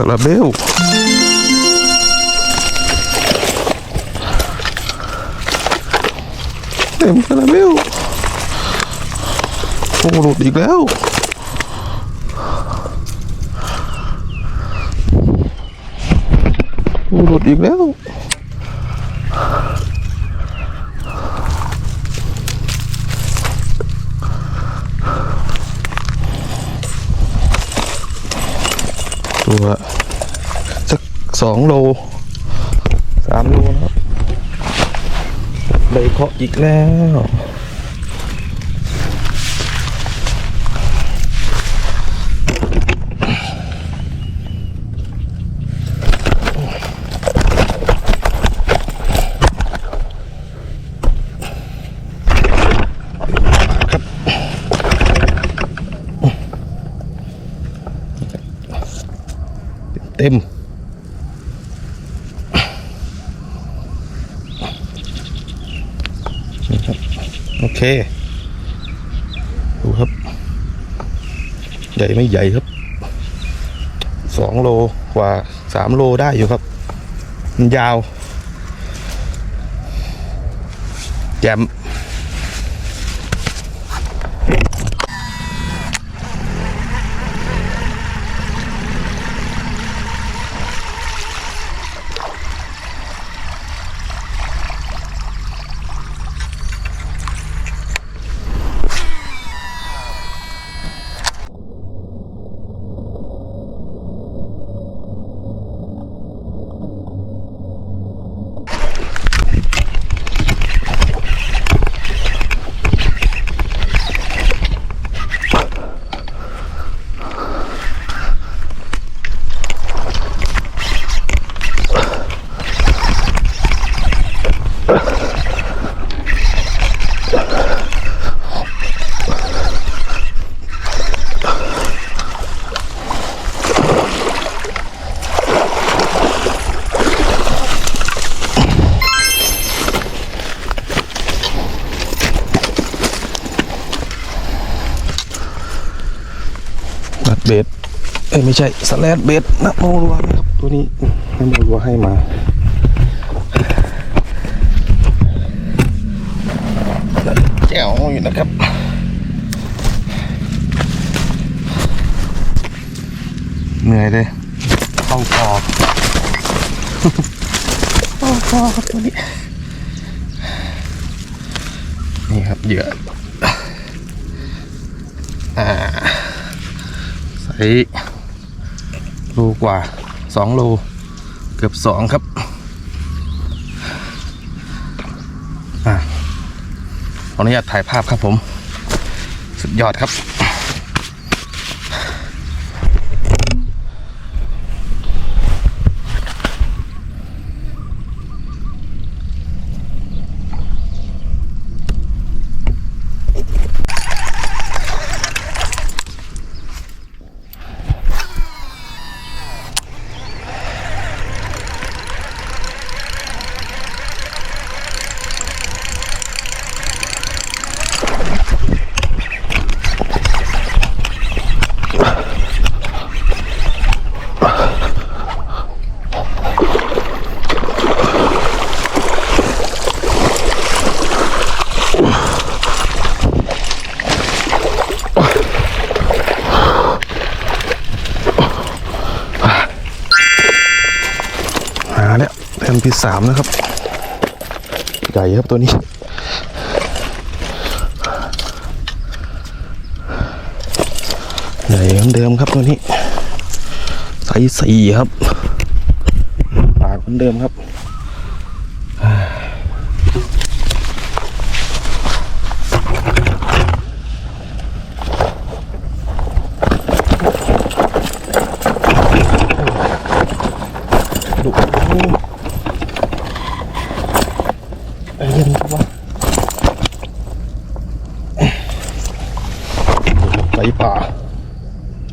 เต็มคาราเบลเต็มคาราเบลโอ้หลุดอีกแล้วโอ้หลุดอีกแล้วตัว สักสองโลสามโลนะครับใบเคาะอีกแล้วเต็ม นี่ครับ โอ เค ดูครับ ใหญ่ไม่ใหญ่ครับสองโลกว่าสามโลได้อยู่ครับ มันยาวแจม เบสเอ้ยไม่ใช่สแลดเบสนะโมรัวนะครับตัวนี้นะโมรัวให้มาแจ๋วอยู่นะครับเหนื่อยเลยเข้าคอเข้าคอครับตัวนี้นี่ครับเหยื่ออ่า ใส่โลกว่าสองโล เกือบสองครับอะขออนุญาตถ่ายภาพครับผม สุดยอดครับ หา แล้วแทนที่สามนะครับ ใหญ่ครับตัวนี้ ใหญ่เหมือนเดิมครับตัวนี้ไซส์สี่ครับปากเหมือนเดิมครับดุไอ้เย็นครับวะ ไก่ป่า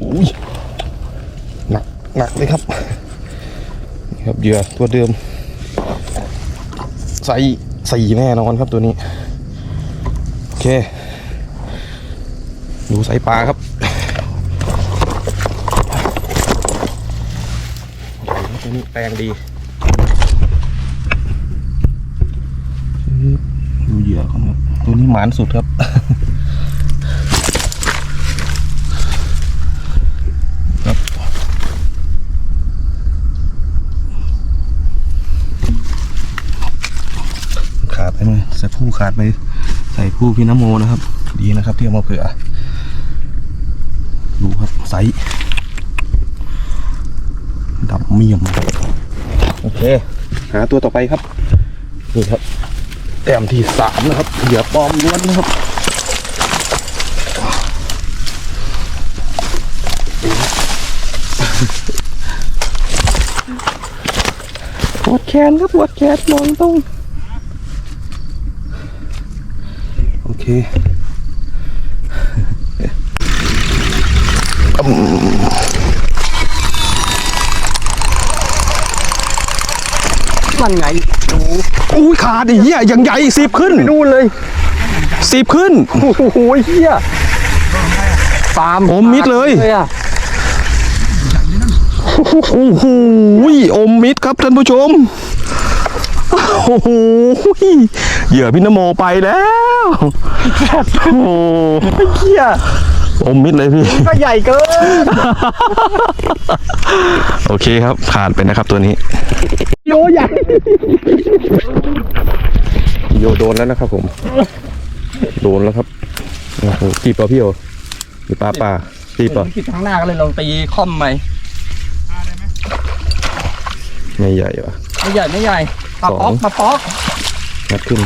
อุ้ยหนักหนักเลยครับนี่ครับเหยื่อตัวเดิม ใส่สี่แน่นอนครับตัวนี้ โอเค ดูสายปลาครับตัวนี้แปลงดีดูเหยื่อเขาครับตัวนี้หมานสุดครับขาดไปไหมใส่ผู้ ขาดไปใส่ผู้พี่น้ำโมนะครับ ดีนะครับที่เอามาเผื่อ ดูครับไซส์ดำเมี่ยม โอเค หาตัวต่อไปครับ นี่ครับ แต้มที่สามนะครับเหยื่อปลอมล้วนนะครับปวดแขนครับปวดแขนมองตรง โอเค มันไงดูอุ้ยขาดไอ้เหี้ยยังใหญ่สิบขึ้นนู่นเลยสิบขึ้น โอ้โหเฮียฟาร์มโอมมิดเลยเลยอะโอ้โหอมมิดครับท่านผู้ชม โอ้โหเหยื่อพี่นโมไปแล้วโอ้โหเฮียอมมิดเลยพี่ ก็ใหญ่เกิน โอเคครับผ่านไปนะครับตัวนี้ โยใหญ่ โยโดนแล้วนะครับผม โดนแล้วครับโอ้โหตีปลาพี่โอหรือปลาป่าตีปลาคิดข้างหน้าก็เลยลองตีค่อมใหม่ไม่ใหญ่วะ ไม่ใหญ่ไม่ใหญ่ปลาสป๊อองกปลาป๊อกงัดขึ้น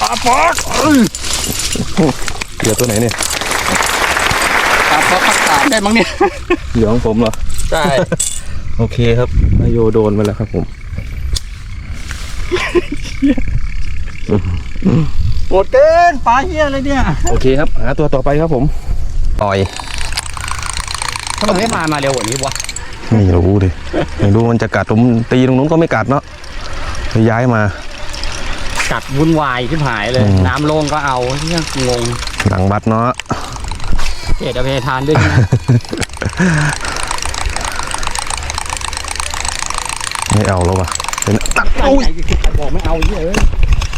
ปลาป๊อกเหยื่อตัวไหนเนี่ยปลาป๊อกปลาสามได้มั้งเนี่ยเหยื่อของผมเหรอใช่โอเคครับนายโยโดนไปแล้วครับผมโหดเกินปลาเฮียเลยเนี่ยโอเคครับหาตัวต่อไปครับผมต่อยทำไมไม่มามาเร็วกว่านี้วะ ไม่รู้ดิไม่รู้มันจะกัดผมตีตรงนู้นก็ไม่กัดเนาะเลยย้ายมากัดวุ่นวายที่หายเลยอืมน้ำลงก็เอาเฮียงงหลังบัดเนาะเจดเอาไปทานด้วยใช่ไหมไม่เอาแล้ววะเป็นเอาบอกไม่เอาเฮียเอ้ย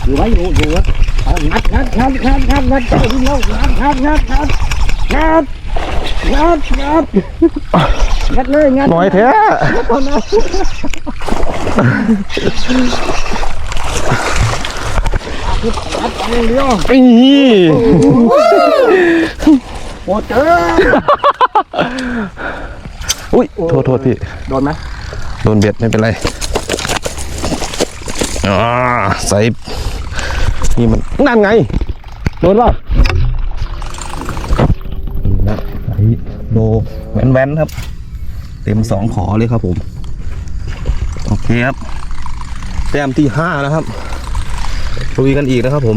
อยู่ไว้อยู่อยู่วะเอางัดงัดงัดงัดงัดงัดเจ้าดินแล้วงัดงัดงัดงัด งัดงัดงัดงัดเลยงัดน้อยแท้เอานะงัดไปอย่างเดียวนี่หมดเกินอุ้ยโทษโทษพี่ โดนไหมโดนเบียดไม่เป็นไรอ่าใส่นี่มันนั่นไง โดนเปล่านี่นะใส่ โดแวนแวนๆครับ เต็มสองขอเลยครับผม โอเคครับ แต้มที่ห้านะครับลุยกันอีกนะครับผม